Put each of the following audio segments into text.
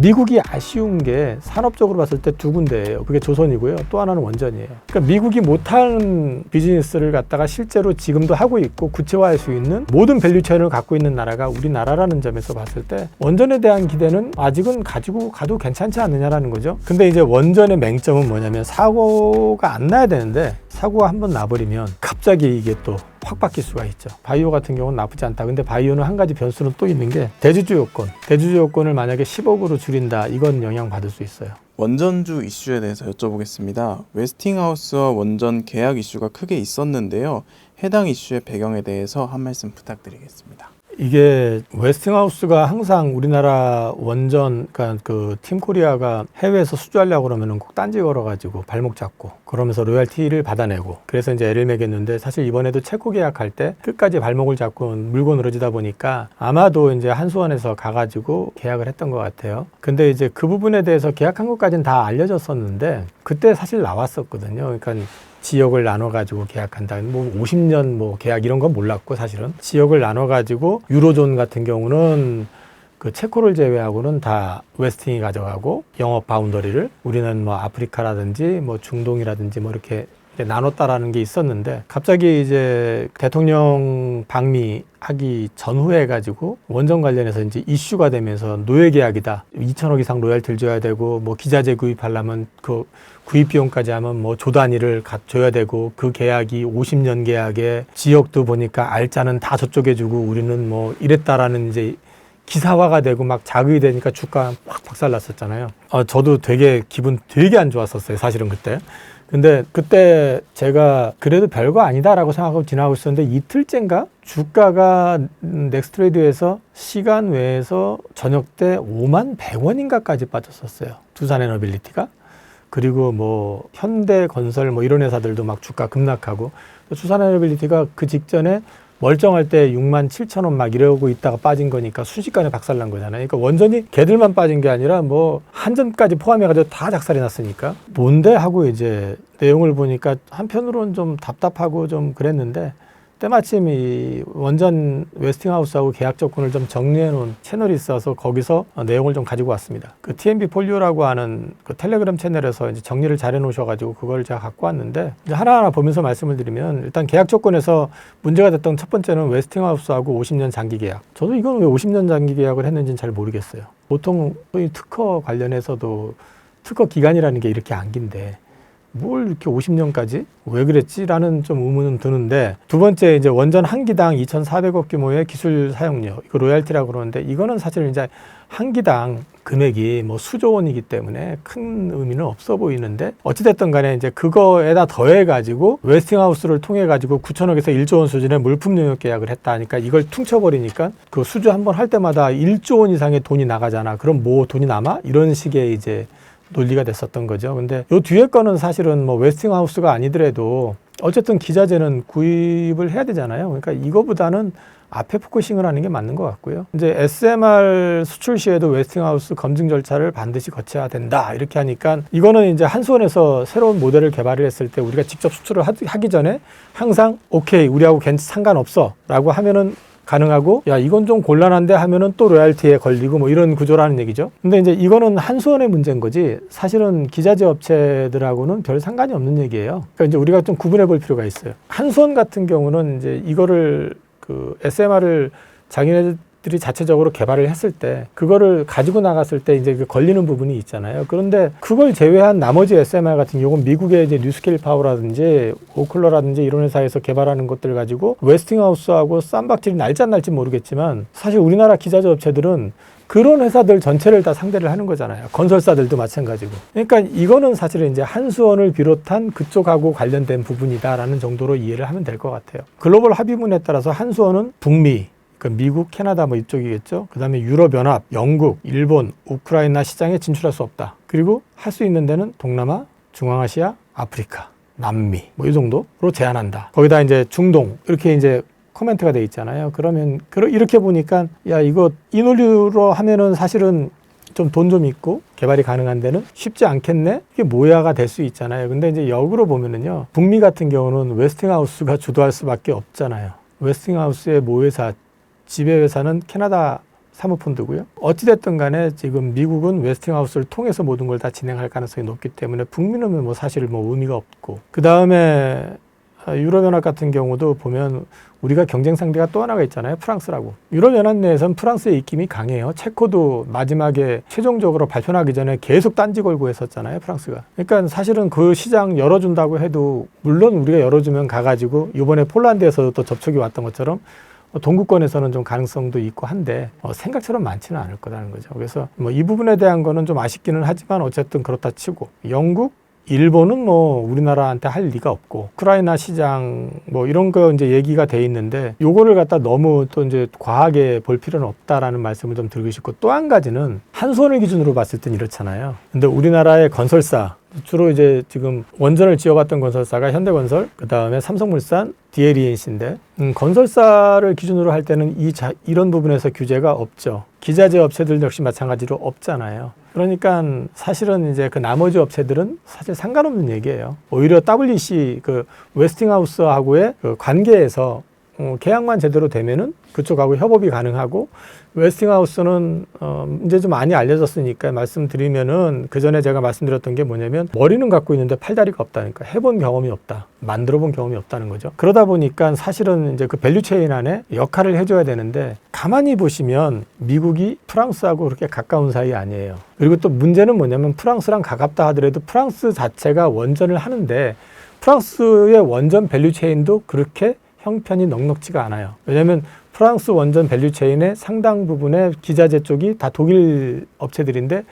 미국이 아쉬운 게 산업적으로 봤을 때 두 군데예요. 그게 조선이고요. 또 하나는 원전이에요. 그러니까 미국이 못하는 비즈니스를 갖다가 실제로 지금도 하고 있고 구체화할 수 있는 모든 밸류 체인을 갖고 있는 나라가 우리나라라는 점에서 봤을 때 원전에 대한 기대는 아직은 가지고 가도 괜찮지 않느냐라는 거죠. 근데 이제 원전의 맹점은 뭐냐면 사고가 안 나야 되는데 사고가 한번 나버리면 갑자기 이게 또 확 바뀔 수가 있죠. 바이오 같은 경우는 나쁘지 않다. 근데 바이오는 한 가지 변수는 또 있는 게 대주주 요건. 대주주 요건을 만약에 10억으로 줄인다. 이건 영향 받을 수 있어요. 원전주 이슈에 대해서 여쭤보겠습니다. 웨스팅하우스와 원전 계약 이슈가 크게 있었는데요. 해당 이슈의 배경에 대해서 한 말씀 부탁드리겠습니다. 이게 웨스팅하우스가 항상 우리나라 원전, 그러니까 그 팀코리아가 해외에서 수주하려고 그러면은 꼭 딴지 걸어가지고 발목 잡고 그러면서 로얄티를 받아내고 그래서 이제 애를 매겼는데 사실 이번에도 체코 계약할 때 끝까지 발목을 잡고 물고 늘어지다 보니까 아마도 이제 한수원에서 가가지고 계약을 했던 것 같아요. 근데 이제 그 부분에 대해서 계약한 것까지는 다 알려졌었는데 그때 사실 나왔었거든요. 그러니까 지역을 나눠 가지고 계약한다. 뭐 50년 뭐 계약 이런 건 몰랐고 사실은 지역을 나눠 가지고 유로존 같은 경우는 그 체코를 제외하고는 다 웨스팅이 가져가고 영업 바운더리를 우리는 뭐 아프리카라든지 뭐 중동이라든지 뭐 이렇게 나눴다라는 게 있었는데 갑자기 이제 대통령 방미하기 전후에 가지고 원전 관련해서 이제 이슈가 되면서 노예 계약이다. 2천억 이상 로얄티를 줘야 되고 뭐 기자재 구입하려면 그 구입 비용까지 하면 뭐 조 단위를 가- 줘야 되고 그 계약이 50년 계약에 지역도 보니까 알짜는 다 저쪽에 주고 우리는 뭐 이랬다라는 이제 기사화가 되고 막 자극이 되니까 주가 막 박살났었잖아요. 어, 저도 되게 기분 되게 안 좋았었어요. 사실은 그때. 근데 그때 제가 그래도 별거 아니다라고 생각하고 지나가고 있었는데 이틀째인가 주가가 넥스트레이드에서 시간 외에서 저녁 때 5만 100원인가까지 빠졌었어요. 두산에너빌리티가. 그리고 뭐 현대건설 뭐 이런 회사들도 막 주가 급락하고 두산에너빌리티가 그 직전에 멀쩡할 때 6만 7천 원 막 이러고 있다가 빠진 거니까 순식간에 박살난 거잖아요. 그러니까 원전이 걔들만 빠진 게 아니라 뭐 한전까지 포함해가지고 다 작살이 났으니까 뭔데 하고 이제 내용을 보니까 한편으로는 좀 답답하고 좀 그랬는데 때마침 이 원전 웨스팅하우스하고 계약 조건을 좀 정리해 놓은 채널이 있어서 거기서 어, 내용을 좀 가지고 왔습니다. 그 TMB 폴리오라고 하는 그 텔레그램 채널에서 이제 정리를 잘 해 놓으셔 가지고 그걸 제가 갖고 왔는데 하나하나 보면서 말씀을 드리면 일단 계약 조건에서 문제가 됐던 첫 번째는 웨스팅하우스하고 50년 장기 계약. 저도 이건 왜 50년 장기 계약을 했는지는 잘 모르겠어요. 보통 특허 관련해서도 특허 기간이라는 게 이렇게 안긴데 뭘 이렇게 50년까지? 왜 그랬지라는 좀 의문은 드는데 두 번째 이제 원전 한 기당 2,400억 규모의 기술 사용료 이거 로얄티라고 그러는데 이거는 사실 이제 한 기당 금액이 뭐 수조 원이기 때문에 큰 의미는 없어 보이는데 어찌됐든 간에 이제 그거에다 더해 가지고 웨스팅하우스를 통해 가지고 9천억에서 1조 원 수준의 물품 용역 계약을 했다 하니까 이걸 퉁쳐버리니까 그 수주 한 번 할 때마다 1조 원 이상의 돈이 나가잖아. 그럼 뭐 돈이 남아? 이런 식의 이제 논리가 됐었던 거죠. 근데 요 뒤에 거는 사실은 뭐 웨스팅하우스가 아니더라도 어쨌든 기자재는 구입을 해야 되잖아요. 그러니까 이거보다는 앞에 포커싱을 하는 게 맞는 것 같고요. 이제 SMR 수출 시에도 웨스팅하우스 검증 절차를 반드시 거쳐야 된다. 이렇게 하니까 이거는 이제 한수원에서 새로운 모델을 개발을 했을 때 우리가 직접 수출을 하- 하기 전에 항상 오케이 우리하고 괜 상관없어 라고 하면은 가능하고 야 이건 좀 곤란한데 하면은 또 로얄티에 걸리고 뭐 이런 구조라는 얘기죠. 근데 이제 이거는 한수원의 문제인 거지 사실은 기자재 업체들하고는 별 상관이 없는 얘기예요. 그러니까 이제 우리가 좀 구분해 볼 필요가 있어요. 한수원 같은 경우는 이제 이거를 그 SMR을 자기네 들이 자체적으로 개발을 했을 때 그거를 가지고 나갔을 때 이제 그 걸리는 부분이 있잖아요. 그런데 그걸 제외한 나머지 SMR 같은 경우는 미국의 이제 뉴스케일 파워라든지 오클러라든지 이런 회사에서 개발하는 것들 가지고 웨스팅하우스하고 쌈박질이 날지 안 날지 모르겠지만 사실 우리나라 기자재 업체들은 그런 회사들 전체를 다 상대를 하는 거잖아요. 건설사들도 마찬가지고. 그러니까 이거는 사실은 이제 한수원을 비롯한 그쪽하고 관련된 부분이다라는 정도로 이해를 하면 될 것 같아요. 글로벌 합의문에 따라서 한수원은 북미, 그 미국, 캐나다 뭐 이쪽이겠죠. 그 다음에 유럽연합, 영국, 일본, 우크라이나 시장에 진출할 수 없다. 그리고 할 수 있는 데는 동남아, 중앙아시아, 아프리카, 남미 뭐 이 정도로 제한한다. 거기다 이제 중동 이렇게 이제 코멘트가 돼 있잖아요. 그러면 그러- 이렇게 보니까 야 이거 이 논리로 하면은 사실은 좀돈좀 있고 개발이 가능한 데는 쉽지 않겠네? 이게 모야가 될 수 있잖아요. 근데 이제 역으로 보면은요. 북미 같은 경우는 웨스팅하우스가 주도할 수밖에 없잖아요. 웨스팅하우스의 모회사, 지배회사는 캐나다 사모펀드고요. 어찌됐든 간에 지금 미국은 웨스팅하우스를 통해서 모든 걸 다 진행할 가능성이 높기 때문에 북미는 뭐 사실 뭐 의미가 없고 그 다음에 유럽연합 같은 경우도 보면 우리가 경쟁 상대가 또 하나가 있잖아요. 프랑스라고. 유럽연합 내에선 프랑스의 입김이 강해요. 체코도 마지막에 최종적으로 발표하기 전에 계속 딴지 걸고 했었잖아요. 프랑스가. 그러니까 사실은 그 시장 열어준다고 해도 물론 우리가 열어주면 가가지고 이번에 폴란드에서도 또 접촉이 왔던 것처럼 동구권에서는 좀 가능성도 있고 한데 어, 생각처럼 많지는 않을 거라는 거죠. 그래서 뭐 이 부분에 대한 거는 좀 아쉽기는 하지만 어쨌든 그렇다 치고 영국 일본은 뭐 우리나라한테 할 리가 없고 우크라이나 시장 뭐 이런 거 이제 얘기가 돼 있는데 요거를 갖다 너무 또 이제 과하게 볼 필요는 없다라는 말씀을 좀 드리고 싶고 또 한 가지는 한 손을 기준으로 봤을 땐 이렇잖아요. 근데 우리나라의 건설사 주로 이제 지금 원전을 지어봤던 건설사가 현대건설, 그 다음에 삼성물산, DLENC인데 음, 건설사를 기준으로 할 때는 이 자, 이런 부분에서 규제가 없죠. 기자재 업체들 역시 마찬가지로 없잖아요. 그러니까 사실은 이제 그 나머지 업체들은 사실 상관없는 얘기예요. 오히려 WC 그 웨스팅하우스하고의 그 관계에서 어, 계약만 제대로 되면은 그쪽하고 협업이 가능하고 웨스팅하우스는 어, 이제 좀 많이 알려졌으니까 말씀드리면은 그 전에 제가 말씀드렸던 게 뭐냐면 머리는 갖고 있는데 팔다리가 없다니까. 해본 경험이 없다. 만들어본 경험이 없다는 거죠. 그러다 보니까 사실은 이제 그 밸류체인 안에 역할을 해줘야 되는데 가만히 보시면 미국이 프랑스하고 그렇게 가까운 사이 아니에요. 그리고 또 문제는 뭐냐면 프랑스랑 가깝다 하더라도 프랑스 자체가 원전을 하는데 프랑스의 원전 밸류체인도 그렇게 형편이 넉넉지가 않아요. 왜냐하면 프랑스 원전 밸류체인의 상당 부분의 기자재 쪽이 다 독일 업체들인데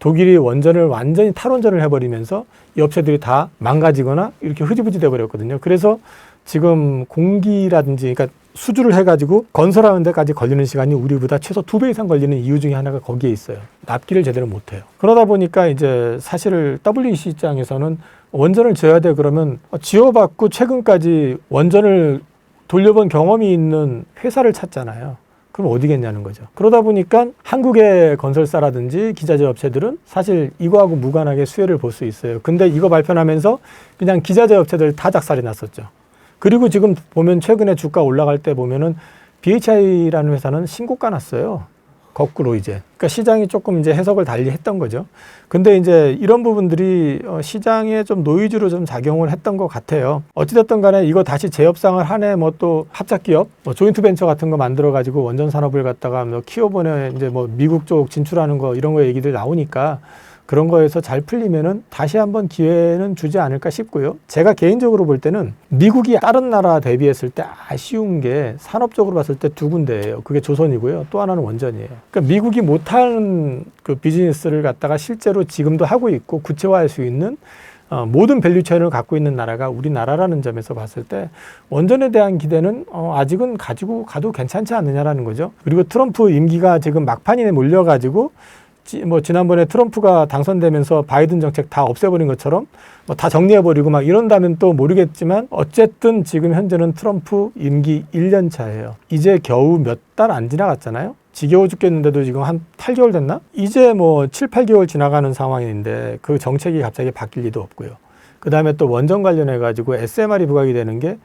독일이 원전을 완전히 탈원전을 해버리면서 이 업체들이 다 망가지거나 이렇게 흐지부지 돼버렸거든요. 그래서 지금 공기라든지 그러니까 수주를 해가지고 건설하는 데까지 걸리는 시간이 우리보다 최소 두 배 이상 걸리는 이유 중에 하나가 거기에 있어요. 납기를 제대로 못해요. 그러다 보니까 이제 사실 WEC 입장에서는 원전을 지어야 돼 그러면 지어봤고 최근까지 원전을 돌려본 경험이 있는 회사를 찾잖아요. 그럼 어디겠냐는 거죠. 그러다 보니까 한국의 건설사라든지 기자재 업체들은 사실 이거하고 무관하게 수혜를 볼 수 있어요. 근데 이거 발표하면서 그냥 기자재 업체들 다 작살이 났었죠. 그리고 지금 보면 최근에 주가 올라갈 때 보면은 BHI라는 회사는 신고가 났어요. 거꾸로 이제. 그러니까 시장이 조금 이제 해석을 달리 했던 거죠. 근데 이제 이런 부분들이 어, 시장에 좀 노이즈로 좀 작용을 했던 것 같아요. 어찌됐든 간에 이거 다시 재협상을 하네, 뭐 또 합작기업, 뭐 조인트 벤처 같은 거 만들어 가지고 원전 산업을 갖다가 뭐 키워보내 이제 뭐 미국 쪽 진출하는 거 이런 거 얘기들 나오니까 그런 거에서 잘 풀리면은 다시 한번 기회는 주지 않을까 싶고요. 제가 개인적으로 볼 때는 미국이 다른 나라 대비했을 때 아쉬운 게 산업적으로 봤을 때 두 군데예요. 그게 조선이고요. 또 하나는 원전이에요. 그러니까 미국이 못하는 그 비즈니스를 갖다가 실제로 지금도 하고 있고 구체화할 수 있는 어, 모든 밸류 체인을 갖고 있는 나라가 우리나라라는 점에서 봤을 때 원전에 대한 기대는 어, 아직은 가지고 가도 괜찮지 않느냐라는 거죠. 그리고 트럼프 임기가 지금 막판에 몰려가지고 지- 뭐 지난번에 트럼프가 당선되면서 바이든 정책 다 없애버린 것처럼 뭐 다 정리해버리고 막 이런다면 또 모르겠지만 어쨌든 지금 현재는 트럼프 임기 1년 차예요. 이제 겨우 몇 달 안 지나갔잖아요. 지겨워 죽겠는데도 지금 한 8개월 됐나? 이제 뭐 7, 8개월 지나가는 상황인데 그 정책이 갑자기 바뀔 리도 없고요. 그 다음에 또 원전 관련해 가지고 SMR이 부각이 되는 게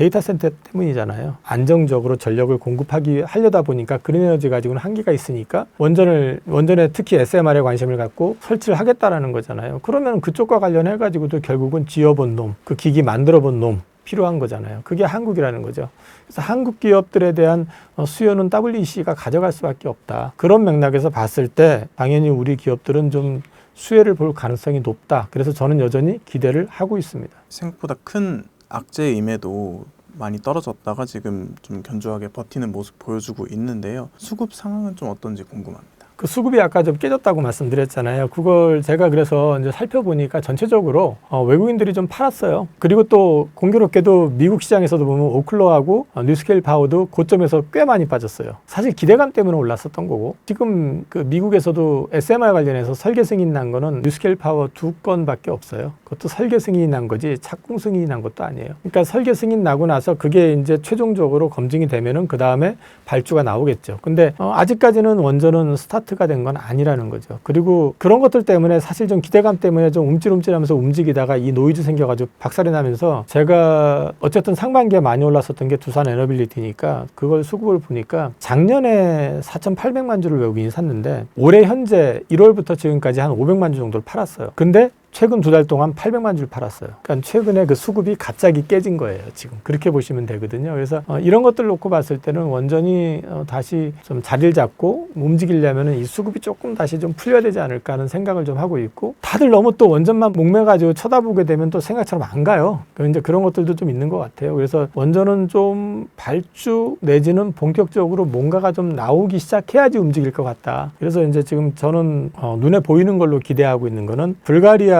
데이터 센터 때문이잖아요. 안정적으로 전력을 공급하기 하려다 보니까 그린 에너지 가지고는 한계가 있으니까 원전을 원전에 특히 SMR에 관심을 갖고 설치를 하겠다라는 거잖아요. 그러면 그쪽과 관련해 가지고도 결국은 지어본 놈, 그 기기 만들어 본 놈 필요한 거잖아요. 그게 한국이라는 거죠. 그래서 한국 기업들에 대한 어, 수요는 WEC가 가져갈 수밖에 없다. 그런 맥락에서 봤을 때 당연히 우리 기업들은 좀 수혜를 볼 가능성이 높다. 그래서 저는 여전히 기대를 하고 있습니다. 생각보다 큰 악재임에도 많이 떨어졌다가 지금 좀 견조하게 버티는 모습 보여주고 있는데요. 수급 상황은 좀 어떤지 궁금합니다. 그 수급이 아까 좀 깨졌다고 말씀드렸잖아요. 그걸 제가 그래서 이제 살펴보니까 전체적으로 어, 외국인들이 좀 팔았어요. 그리고 또 공교롭게도 미국 시장에서도 보면 오클러하고 어, 뉴스케일 파워도 고점에서 꽤 많이 빠졌어요. 사실 기대감 때문에 올랐었던 거고 지금 그 미국에서도 SMR 관련해서 설계 승인 난 거는 뉴스케일 파워 두 건밖에 없어요. 그것도 설계 승인이 난 거지 착공 승인이 난 것도 아니에요. 그러니까 설계 승인 나고 나서 그게 이제 최종적으로 검증이 되면은 그 다음에 발주가 나오겠죠. 근데 어, 아직까지는 원전은 스타트 세트가 된 건 아니라는 거죠. 그리고 그런 것들 때문에 사실 좀 기대감 때문에 좀 움찔움찔하면서 움직이다가 이 노이즈 생겨가지고 박살이 나면서 제가 어쨌든 상반기에 많이 올랐었던 게 두산 에너빌리티니까 그걸 수급을 보니까 작년에 4,800만 주를 외국인이 샀는데 올해 현재 1월부터 지금까지 한 500만 주 정도를 팔았어요. 근데 최근 두 달 동안 800만 주를 팔았어요. 그러니까 최근에 그 수급이 갑자기 깨진 거예요. 지금 그렇게 보시면 되거든요. 그래서 어, 이런 것들 놓고 봤을 때는 원전이 어, 다시 좀 자리를 잡고 움직이려면은 이 수급이 조금 다시 좀 풀려야 되지 않을까 하는 생각을 좀 하고 있고 다들 너무 또 원전만 목매가지고 쳐다보게 되면 또 생각처럼 안 가요. 그 이제 그런 것들도 좀 있는 것 같아요. 그래서 원전은 좀 발주 내지는 본격적으로 뭔가가 좀 나오기 시작해야지 움직일 것 같다. 그래서 이제 지금 저는 어, 눈에 보이는 걸로 기대하고 있는 거는 불가리아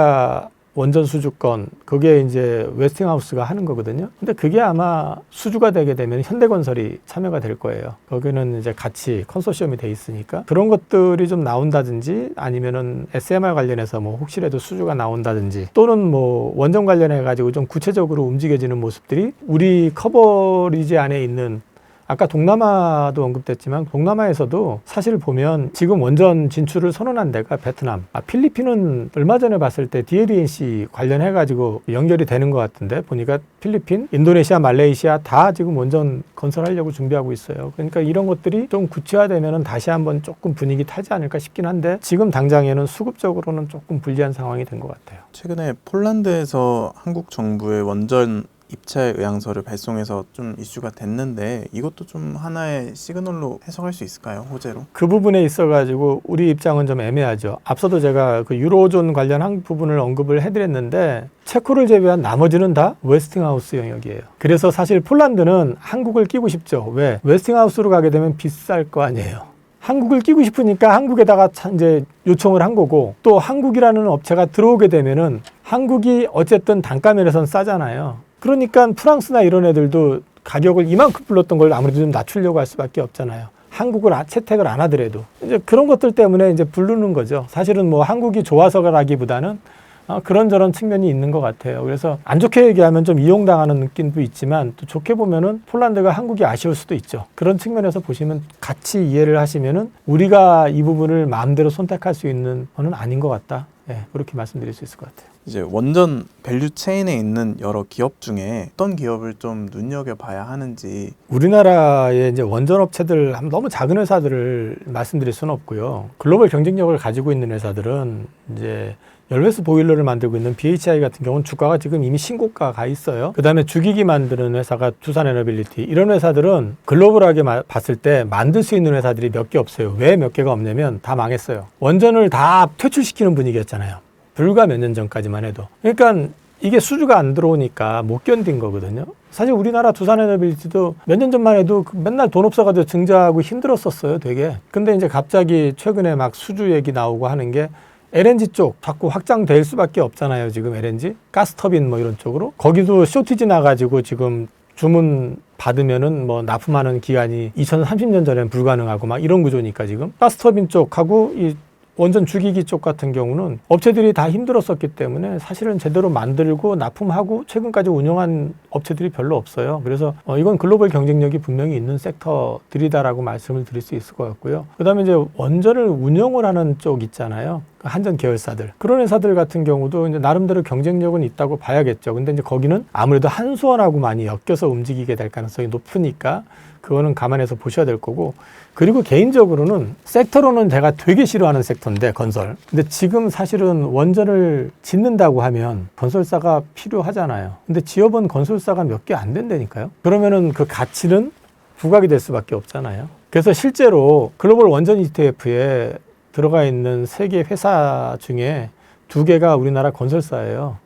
원전 수주권 그게 이제 웨스팅하우스가 하는 거거든요. 근데 그게 아마 수주가 되게 되면 현대건설이 참여가 될 거예요. 거기는 이제 같이 컨소시엄이 돼 있으니까 그런 것들이 좀 나온다든지 아니면은 SMR 관련해서 뭐 혹시라도 수주가 나온다든지 또는 뭐 원전 관련해 가지고 좀 구체적으로 움직여지는 모습들이 우리 커버리지 안에 있는 아까 동남아도 언급됐지만 동남아에서도 사실 보면 지금 원전 진출을 선언한 데가 베트남, 아, 필리핀은 얼마 전에 봤을 때 DLNC 관련해 가지고 연결이 되는 것 같은데 보니까 필리핀, 인도네시아, 말레이시아 다 지금 원전 건설하려고 준비하고 있어요. 그러니까 이런 것들이 좀 구체화되면은 다시 한번 조금 분위기 타지 않을까 싶긴 한데 지금 당장에는 수급적으로는 조금 불리한 상황이 된 것 같아요. 최근에 폴란드에서 한국 정부의 원전 입찰 의향서를 발송해서 좀 이슈가 됐는데 이것도 좀 하나의 시그널로 해석할 수 있을까요? 호재로? 그 부분에 있어가지고 우리 입장은 좀 애매하죠. 앞서도 제가 그 유로존 관련한 부분을 언급을 해드렸는데 체코를 제외한 나머지는 다 웨스팅하우스 영역이에요. 그래서 사실 폴란드는 한국을 끼고 싶죠. 왜? 웨스팅하우스로 가게 되면 비쌀 거 아니에요. 한국을 끼고 싶으니까 한국에다가 차- 이제 요청을 한 거고 또 한국이라는 업체가 들어오게 되면은 한국이 어쨌든 단가 면에선 싸잖아요. 그러니까 프랑스나 이런 애들도 가격을 이만큼 불렀던 걸 아무래도 좀 낮추려고 할 수밖에 없잖아요. 한국을 아- 채택을 안 하더라도 이제 그런 것들 때문에 이제 부르는 거죠. 사실은 뭐 한국이 좋아서라기보다는 어, 그런저런 측면이 있는 것 같아요. 그래서 안 좋게 얘기하면 좀 이용당하는 느낌도 있지만 또 좋게 보면은 폴란드가 한국이 아쉬울 수도 있죠. 그런 측면에서 보시면 같이 이해를 하시면은 우리가 이 부분을 마음대로 선택할 수 있는 거는 아닌 것 같다. 예, 그렇게 말씀드릴 수 있을 것 같아요. 이제 원전 밸류 체인에 있는 여러 기업 중에 어떤 기업을 좀 눈여겨 봐야 하는지 우리나라의 이제 원전 업체들 너무 작은 회사들을 말씀드릴 수는 없고요. 글로벌 경쟁력을 가지고 있는 회사들은 이제 열회수 보일러를 만들고 있는 BHI 같은 경우는 주가가 지금 이미 신고가 가 있어요. 그 다음에 주기기 만드는 회사가 두산에너빌리티 이런 회사들은 글로벌하게 마- 봤을 때 만들 수 있는 회사들이 몇 개 없어요. 왜 몇 개가 없냐면 다 망했어요. 원전을 다 퇴출시키는 분위기였잖아요. 불과 몇 년 전까지만 해도. 그러니까 이게 수주가 안 들어오니까 못 견딘 거거든요. 사실 우리나라 두산에너빌리티도 몇 년 전만 해도 그 맨날 돈 없어가지고 증자하고 힘들었었어요, 되게. 근데 이제 갑자기 최근에 막 수주 얘기 나오고 하는 게 LNG 쪽 자꾸 확장될 수밖에 없잖아요, 지금 LNG. 가스터빈 뭐 이런 쪽으로. 거기도 쇼티지 나가지고 지금 주문 받으면은 뭐 납품하는 기간이 2030년 전엔 불가능하고 막 이런 구조니까 지금 가스터빈 쪽하고 이 원전 주기기 쪽 같은 경우는 업체들이 다 힘들었었기 때문에 사실은 제대로 만들고 납품하고 최근까지 운영한 업체들이 별로 없어요. 그래서 어, 이건 글로벌 경쟁력이 분명히 있는 섹터들이다라고 말씀을 드릴 수 있을 것 같고요. 그다음에 이제 원전을 운영을 하는 쪽 있잖아요. 그 한전 계열사들 그런 회사들 같은 경우도 이제 나름대로 경쟁력은 있다고 봐야겠죠. 근데 이제 거기는 아무래도 한수원하고 많이 엮여서 움직이게 될 가능성이 높으니까 그거는 감안해서 보셔야 될 거고 그리고 개인적으로는 섹터로는 제가 되게 싫어하는 섹터인데 건설. 근데 지금 사실은 원전을 짓는다고 하면 건설사가 필요하잖아요. 근데 지역은 건설사가 몇 개 안 된다니까요. 그러면은 그 가치는 부각이 될 수밖에 없잖아요. 그래서 실제로 글로벌 원전 ETF에 들어가 있는 세 개 회사 중에 두 개가 우리나라 건설사예요.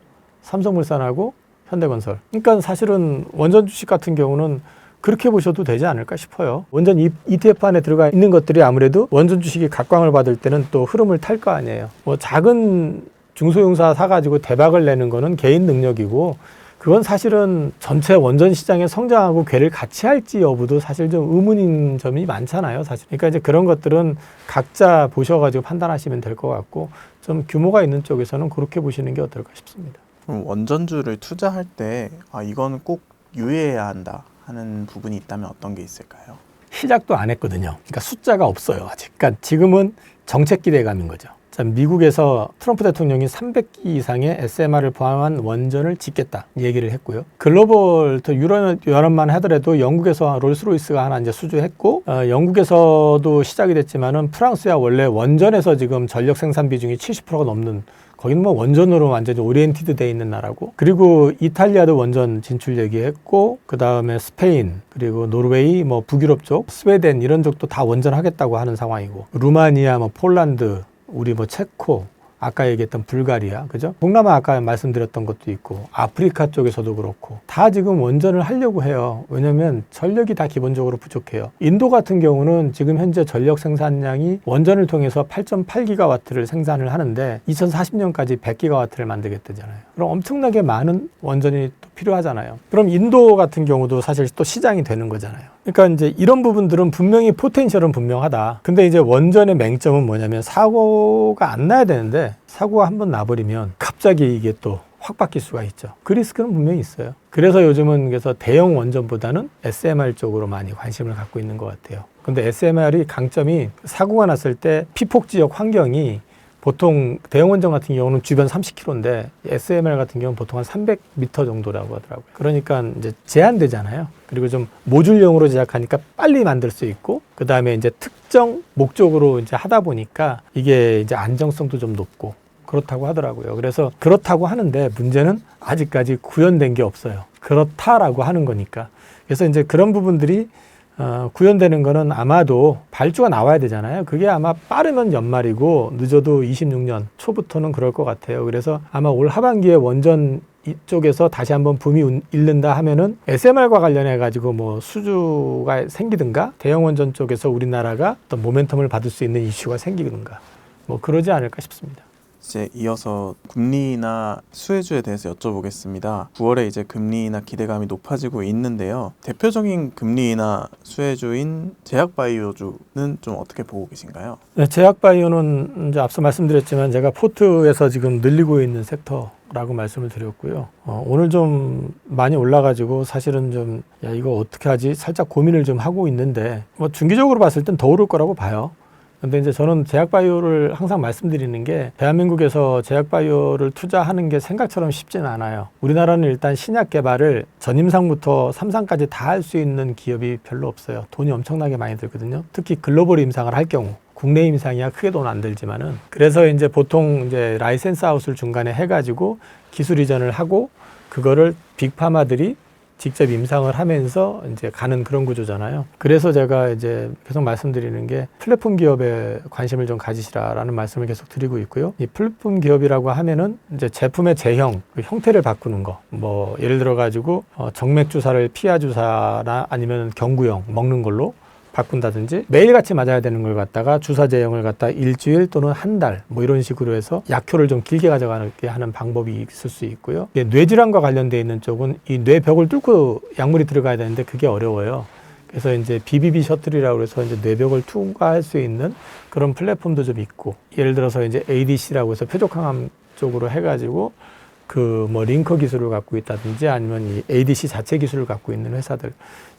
삼성물산하고 현대건설. 그러니까 사실은 원전 주식 같은 경우는 그렇게 보셔도 되지 않을까 싶어요. 원전 이- ETF 안에 들어가 있는 것들이 아무래도 원전 주식이 각광을 받을 때는 또 흐름을 탈 거 아니에요. 뭐 작은 중소형사 사가지고 대박을 내는 거는 개인 능력이고 그건 사실은 전체 원전 시장의 성장하고 괴를 같이 할지 여부도 사실 좀 의문인 점이 많잖아요. 사실. 그러니까 이제 그런 것들은 각자 보셔가지고 판단하시면 될 것 같고 좀 규모가 있는 쪽에서는 그렇게 보시는 게 어떨까 싶습니다. 그럼 원전주를 투자할 때 아, 이건 꼭 유의해야 한다 하는 부분이 있다면 어떤 게 있을까요? 시작도 안 했거든요. 그러니까 숫자가 없어요 아직. 그러니까 지금은 정책 기대감인 거죠. 자, 미국에서 트럼프 대통령이 300기 이상의 SMR을 포함한 원전을 짓겠다 얘기를 했고요. 글로벌 또 유럽 유럽만 하더라도 영국에서 롤스로이스가 하나 이제 수주했고 어, 영국에서도 시작이 됐지만은 프랑스야 원래 원전에서 지금 전력 생산 비중이 70%가 넘는 거기는 뭐 원전으로 완전히 오리엔티드 돼 있는 나라고. 그리고 이탈리아도 원전 진출 얘기했고 그 다음에 스페인 그리고 노르웨이 뭐 북유럽 쪽 스웨덴 이런 쪽도 다 원전 하겠다고 하는 상황이고 루마니아 뭐 폴란드 우리 뭐 체코 아까 얘기했던 불가리아 그죠? 동남아 아까 말씀드렸던 것도 있고 아프리카 쪽에서도 그렇고 다 지금 원전을 하려고 해요. 왜냐면 전력이 다 기본적으로 부족해요. 인도 같은 경우는 지금 현재 전력 생산량이 원전을 통해서 8.8기가와트를 생산을 하는데 2040년까지 100기가와트를 만들겠다잖아요. 그럼 엄청나게 많은 원전이 또 필요하잖아요. 그럼 인도 같은 경우도 사실 또 시장이 되는 거잖아요. 그러니까 이제 이런 부분들은 분명히 포텐셜은 분명하다. 근데 이제 원전의 맹점은 뭐냐면 사고가 안 나야 되는데 사고가 한 번 나버리면 갑자기 이게 또 확 바뀔 수가 있죠. 그 리스크는 분명히 있어요. 그래서 요즘은 그래서 대형 원전보다는 SMR 쪽으로 많이 관심을 갖고 있는 것 같아요. 근데 SMR이 강점이 사고가 났을 때 피폭 지역 환경이 보통 대형 원전 같은 경우는 주변 30km인데 SMR 같은 경우는 보통 한 300m 정도라고 하더라고요. 그러니까 이제 제한되잖아요. 그리고 좀 모듈형으로 제작하니까 빨리 만들 수 있고 그 다음에 이제 특정 목적으로 이제 하다 보니까 이게 이제 안정성도 좀 높고 그렇다고 하더라고요. 그래서 그렇다고 하는데 문제는 아직까지 구현된 게 없어요. 그렇다라고 하는 거니까. 그래서 이제 그런 부분들이 어, 구현되는 거는 아마도 발주가 나와야 되잖아요. 그게 아마 빠르면 연말이고 늦어도 26년 초부터는 그럴 것 같아요. 그래서 아마 올 하반기에 원전 이쪽에서 다시 한번 붐이 운- 일른다 하면은 SMR과 관련해 가지고 뭐 수주가 생기든가 대형 원전 쪽에서 우리나라가 어떤 모멘텀을 받을 수 있는 이슈가 생기든가 뭐 그러지 않을까 싶습니다. 이제 이어서 금리나 수혜주에 대해서 여쭤보겠습니다. 9월에 이제 금리나 기대감이 높아지고 있는데요. 대표적인 금리나 수혜주인 제약바이오주는 좀 어떻게 보고 계신가요? 네, 제약바이오는 이제 앞서 말씀드렸지만 제가 포트에서 지금 늘리고 있는 섹터 라고 말씀을 드렸고요. 어, 오늘 좀 많이 올라가지고 사실은 좀 야 이거 어떻게 하지 살짝 고민을 좀 하고 있는데 뭐 중기적으로 봤을 땐 더 오를 거라고 봐요. 근데 이제 저는 제약바이오를 항상 말씀드리는 게 대한민국에서 제약바이오를 투자하는 게 생각처럼 쉽지는 않아요. 우리나라는 일단 신약 개발을 전임상부터 삼상까지 다 할 수 있는 기업이 별로 없어요. 돈이 엄청나게 많이 들거든요. 특히 글로벌 임상을 할 경우. 국내 임상이야 크게 돈 안 들지만은 그래서 이제 보통 이제 라이센스 아웃을 중간에 해가지고 기술 이전을 하고 그거를 빅파마들이 직접 임상을 하면서 이제 가는 그런 구조잖아요. 그래서 제가 이제 계속 말씀드리는 게 플랫폼 기업에 관심을 좀 가지시라라는 말씀을 계속 드리고 있고요. 이 플랫폼 기업이라고 하면은 이제 제품의 제형, 그 형태를 바꾸는 거. 뭐 예를 들어 가지고 어, 정맥 주사를 피하 주사나 아니면 경구형 먹는 걸로 바꾼다든지 매일같이 맞아야 되는 걸 갖다가 주사 제형을 갖다 일주일 또는 한 달 뭐 이런 식으로 해서 약효를 좀 길게 가져가게 하는 방법이 있을 수 있고요. 예, 뇌질환과 관련돼 있는 쪽은 이 뇌벽을 뚫고 약물이 들어가야 되는데 그게 어려워요. 그래서 이제 BBB 셔틀이라고 해서 이제 뇌벽을 투과할 수 있는 그런 플랫폼도 좀 있고 예를 들어서 이제 ADC라고 해서 표적항암 쪽으로 해가지고 그 뭐 링커 기술을 갖고 있다든지 아니면 이 ADC 자체 기술을 갖고 있는 회사들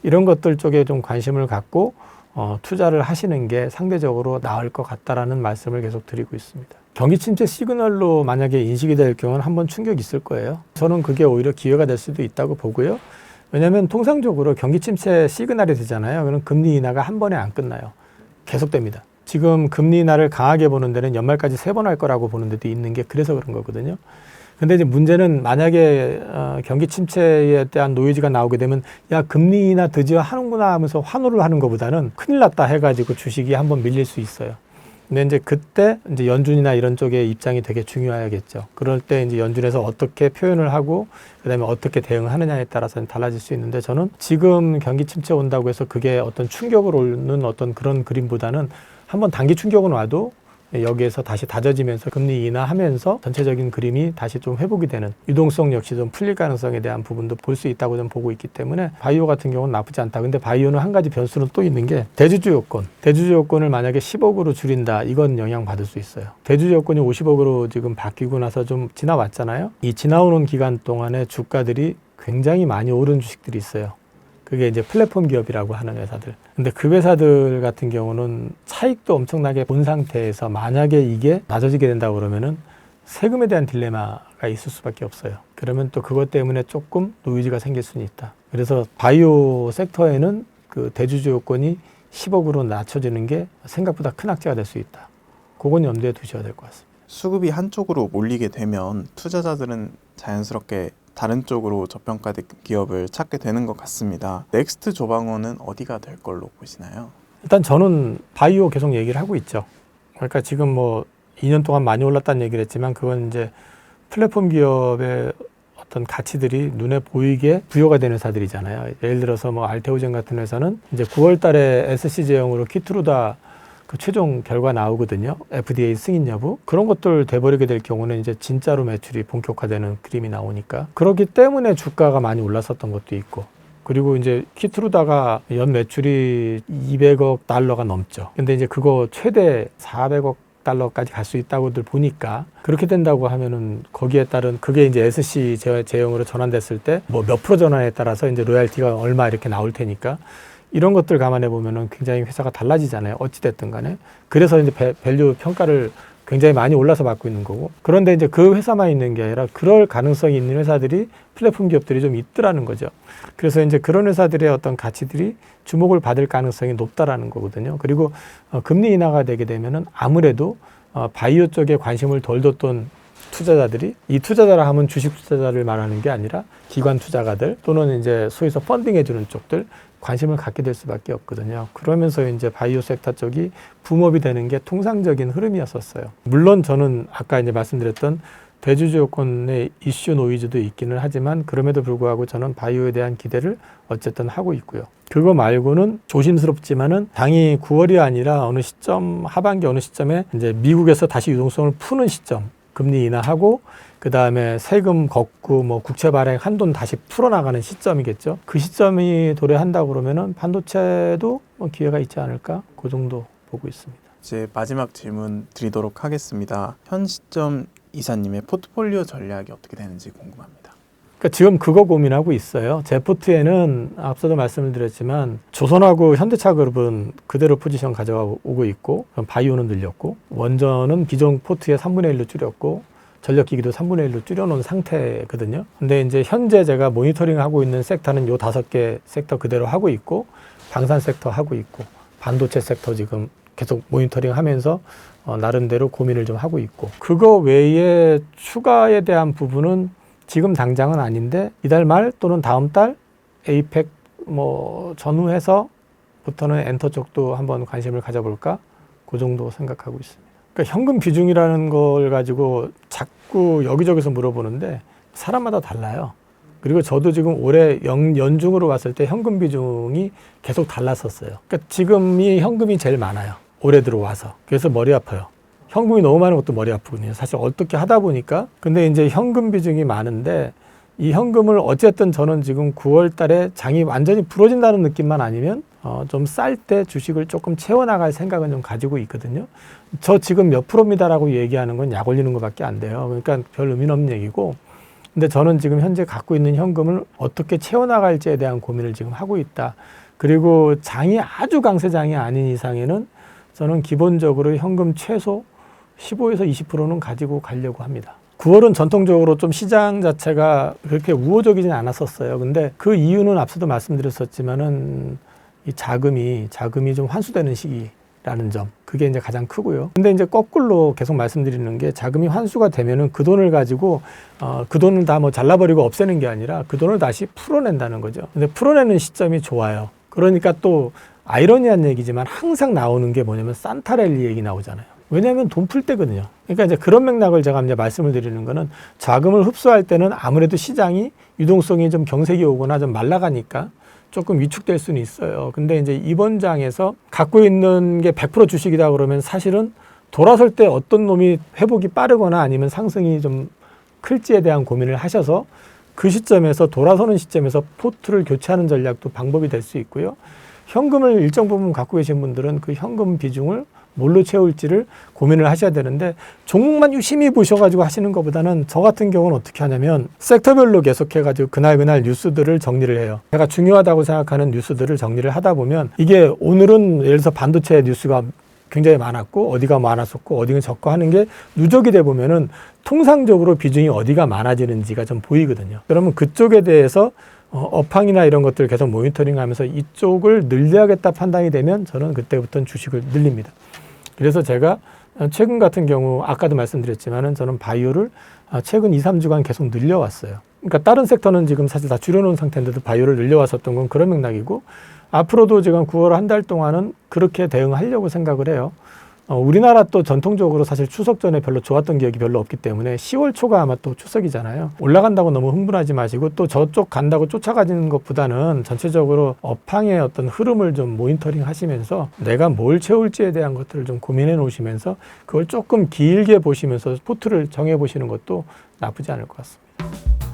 이런 것들 쪽에 좀 관심을 갖고 어, 투자를 하시는 게 상대적으로 나을 것 같다라는 말씀을 계속 드리고 있습니다. 경기 침체 시그널로 만약에 인식이 될 경우는 한번 충격이 있을 거예요. 저는 그게 오히려 기회가 될 수도 있다고 보고요. 왜냐하면 통상적으로 경기 침체 시그널이 되잖아요. 그럼 금리 인하가 한 번에 안 끝나요. 계속됩니다. 지금 금리 인하를 강하게 보는 데는 연말까지 세 번 할 거라고 보는 데도 있는 게 그래서 그런 거거든요. 근데 이제 문제는 만약에 어, 경기 침체에 대한 노이즈가 나오게 되면 야 금리 인하 드디어 하는구나 하면서 환호를 하는 것보다는 큰일 났다 해가지고 주식이 한번 밀릴 수 있어요. 근데 이제 그때 이제 연준이나 이런 쪽의 입장이 되게 중요하겠죠. 그럴 때 이제 연준에서 어떻게 표현을 하고 그다음에 어떻게 대응하느냐에 따라서 달라질 수 있는데 저는 지금 경기 침체 온다고 해서 그게 어떤 충격을 오는 어떤 그런 그림보다는 한번 단기 충격은 와도 여기에서 다시 다져지면서 금리 인하하면서 전체적인 그림이 다시 좀 회복이 되는 유동성 역시 좀 풀릴 가능성에 대한 부분도 볼 수 있다고 좀 보고 있기 때문에 바이오 같은 경우는 나쁘지 않다. 근데 바이오는 한 가지 변수는 또 있는 게 대주주 요건. 대주주 요건을 만약에 10억으로 줄인다. 이건 영향 받을 수 있어요. 대주주 요건이 50억으로 지금 바뀌고 나서 좀 지나왔잖아요. 이 지나오는 기간 동안에 주가들이 굉장히 많이 오른 주식들이 있어요. 그게 이제 플랫폼 기업이라고 하는 회사들. 근데 그 회사들 같은 경우는 차익도 엄청나게 본 상태에서 만약에 이게 낮아지게 된다고 그러면은 세금에 대한 딜레마가 있을 수밖에 없어요. 그러면 또 그것 때문에 조금 노이즈가 생길 수는 있다. 그래서 바이오 섹터에는 그 대주주 요건이 10억으로 낮춰지는 게 생각보다 큰 악재가 될 수 있다. 그건 염두에 두셔야 될 것 같습니다. 수급이 한쪽으로 몰리게 되면 투자자들은 자연스럽게 다른 쪽으로 저평가된 기업을 찾게 되는 것 같습니다. 넥스트 조방원은 어디가 될 걸로 보시나요? 일단 저는 바이오 계속 얘기를 하고 있죠. 그러니까 지금 뭐 2년 동안 많이 올랐다는 얘기를 했지만 그건 이제 플랫폼 기업의 어떤 가치들이 눈에 보이게 부여가 되는 회사들이잖아요. 예를 들어서 뭐 알테오젠 같은 회사는 이제 9월 달에 SC 제형으로 키트루다 그 최종 결과 나오거든요. FDA 승인 여부. 그런 것들 돼버리게 될 경우는 이제 진짜로 매출이 본격화되는 그림이 나오니까. 그렇기 때문에 주가가 많이 올랐었던 것도 있고. 그리고 이제 키트루다가 연 매출이 200억 달러가 넘죠. 근데 이제 그거 최대 400억 달러까지 갈 수 있다고들 보니까 그렇게 된다고 하면은 거기에 따른 그게 이제 SC 제- 제형으로 전환됐을 때 뭐 몇 프로 전환에 따라서 이제 로얄티가 얼마 이렇게 나올 테니까 이런 것들 감안해 보면은 굉장히 회사가 달라지잖아요. 어찌 됐든 간에. 그래서 이제 배- 밸류 평가를 굉장히 많이 올라서 받고 있는 거고. 그런데 이제 그 회사만 있는 게 아니라 그럴 가능성이 있는 회사들이 플랫폼 기업들이 좀 있더라는 거죠. 그래서 이제 그런 회사들의 어떤 가치들이 주목을 받을 가능성이 높다라는 거거든요. 그리고 어, 금리 인하가 되게 되면은 아무래도 어, 바이오 쪽에 관심을 덜 뒀던 투자자들이 이 투자자라 하면 주식 투자자를 말하는 게 아니라 기관 투자가들 또는 이제 소위서 펀딩해 주는 쪽들 관심을 갖게 될 수밖에 없거든요. 그러면서 이제 바이오 섹터 쪽이 붐업이 되는 게 통상적인 흐름이었었어요. 물론 저는 아까 이제 말씀드렸던 대주주 요건의 이슈 노이즈도 있기는 하지만 그럼에도 불구하고 저는 바이오에 대한 기대를 어쨌든 하고 있고요. 그거 말고는 조심스럽지만은 당이 9월이 아니라 어느 시점 하반기 어느 시점에 이제 미국에서 다시 유동성을 푸는 시점 금리 인하하고 그 다음에 세금 걷고 뭐 국채 발행 한돈 다시 풀어나가는 시점이겠죠. 그 시점이 도래한다 그러면은 반도체도 뭐 기회가 있지 않을까 그 정도 보고 있습니다. 이제 마지막 질문 드리도록 하겠습니다. 현 시점 이사님의 포트폴리오 전략이 어떻게 되는지 궁금합니다. 그러니까 지금 그거 고민하고 있어요. 제 포트에는 앞서도 말씀을 드렸지만 조선하고 현대차 그룹은 그대로 포지션 가져오고 있고 바이오는 늘렸고 원전은 기존 포트의 3분의 1로 줄였고 전력기기도 3분의 1로 줄여놓은 상태거든요. 근데 이제 현재 제가 모니터링 하고 있는 섹터는 요 다섯 개 섹터 그대로 하고 있고 방산 섹터 하고 있고 반도체 섹터 지금 계속 모니터링 하면서 어, 나름대로 고민을 좀 하고 있고 그거 외에 추가에 대한 부분은 지금 당장은 아닌데 이달 말 또는 다음 달 에이펙 뭐 전후해서부터는 엔터 쪽도 한번 관심을 가져볼까 그 정도 생각하고 있습니다. 그러니까 현금 비중이라는 걸 가지고 자꾸 여기저기서 물어보는데 사람마다 달라요. 그리고 저도 지금 올해 연, 연중으로 봤을 때 현금 비중이 계속 달랐었어요. 그러니까 지금이 현금이 제일 많아요. 올해 들어와서. 그래서 머리 아파요. 현금이 너무 많은 것도 머리 아프거든요. 사실 어떻게 하다 보니까. 근데 이제 현금 비중이 많은데 이 현금을 어쨌든 저는 지금 9월 달에 장이 완전히 부러진다는 느낌만 아니면 어, 좀 쌀 때 주식을 조금 채워나갈 생각은 좀 가지고 있거든요. 저 지금 몇 프로입니다라고 얘기하는 건 약 올리는 것밖에 안 돼요. 그러니까 별 의미는 없는 얘기고. 근데 저는 지금 현재 갖고 있는 현금을 어떻게 채워나갈지에 대한 고민을 지금 하고 있다. 그리고 장이 아주 강세장이 아닌 이상에는 저는 기본적으로 현금 최소 15에서 20%는 가지고 가려고 합니다. 9월은 전통적으로 좀 시장 자체가 그렇게 우호적이진 않았었어요. 근데 그 이유는 앞서도 말씀드렸었지만은 이 자금이 자금이 좀 환수되는 시기라는 점 그게 이제 가장 크고요. 근데 이제 거꾸로 계속 말씀드리는 게 자금이 환수가 되면은 그 돈을 가지고 어, 그 돈을 다 뭐 잘라버리고 없애는 게 아니라 그 돈을 다시 풀어낸다는 거죠. 근데 풀어내는 시점이 좋아요. 그러니까 또 아이러니한 얘기지만 항상 나오는 게 뭐냐면 산타랠리 얘기 나오잖아요. 왜냐하면 돈 풀 때거든요. 그러니까 이제 그런 맥락을 제가 이제 말씀을 드리는 거는 자금을 흡수할 때는 아무래도 시장이 유동성이 좀 경색이 오거나 좀 말라가니까 조금 위축될 수는 있어요. 근데 이제 이번 장에서 갖고 있는 게 100% 주식이다 그러면 사실은 돌아설 때 어떤 놈이 회복이 빠르거나 아니면 상승이 좀 클지에 대한 고민을 하셔서 그 시점에서 돌아서는 시점에서 포트를 교체하는 전략도 방법이 될 수 있고요. 현금을 일정 부분 갖고 계신 분들은 그 현금 비중을 뭘로 채울지를 고민을 하셔야 되는데 종목만 유심히 보셔가지고 하시는 것보다는 저 같은 경우는 어떻게 하냐면 섹터별로 계속해가지고 그날 그날 뉴스들을 정리를 해요. 제가 중요하다고 생각하는 뉴스들을 정리를 하다 보면 이게 오늘은 예를 들어서 반도체 뉴스가 굉장히 많았고 어디가 많았었고 어디가 적고 하는 게 누적이 돼 보면은 통상적으로 비중이 어디가 많아지는지가 좀 보이거든요. 그러면 그쪽에 대해서 어, 업황이나 이런 것들 계속 모니터링하면서 이쪽을 늘려야겠다 판단이 되면 저는 그때부터는 주식을 늘립니다. 그래서 제가 어, 최근 같은 경우 아까도 말씀드렸지만은 저는 바이오를 아, 최근 2, 3주간 계속 늘려왔어요. 그러니까 다른 섹터는 지금 사실 다 줄여놓은 상태인데도 바이오를 늘려왔었던 건 그런 맥락이고 앞으로도 지금 9월 한 달 동안은 그렇게 대응하려고 생각을 해요. 어, 우리나라 또 전통적으로 사실 추석 전에 별로 좋았던 기억이 별로 없기 때문에 10월 초가 아마 또 추석이잖아요. 올라간다고 너무 흥분하지 마시고 또 저쪽 간다고 쫓아가지는 것보다는 전체적으로 업황의 어떤 흐름을 좀 모니터링 하시면서 내가 뭘 채울지에 대한 것들을 좀 고민해 놓으시면서 그걸 조금 길게 보시면서 포트를 정해 보시는 것도 나쁘지 않을 것 같습니다.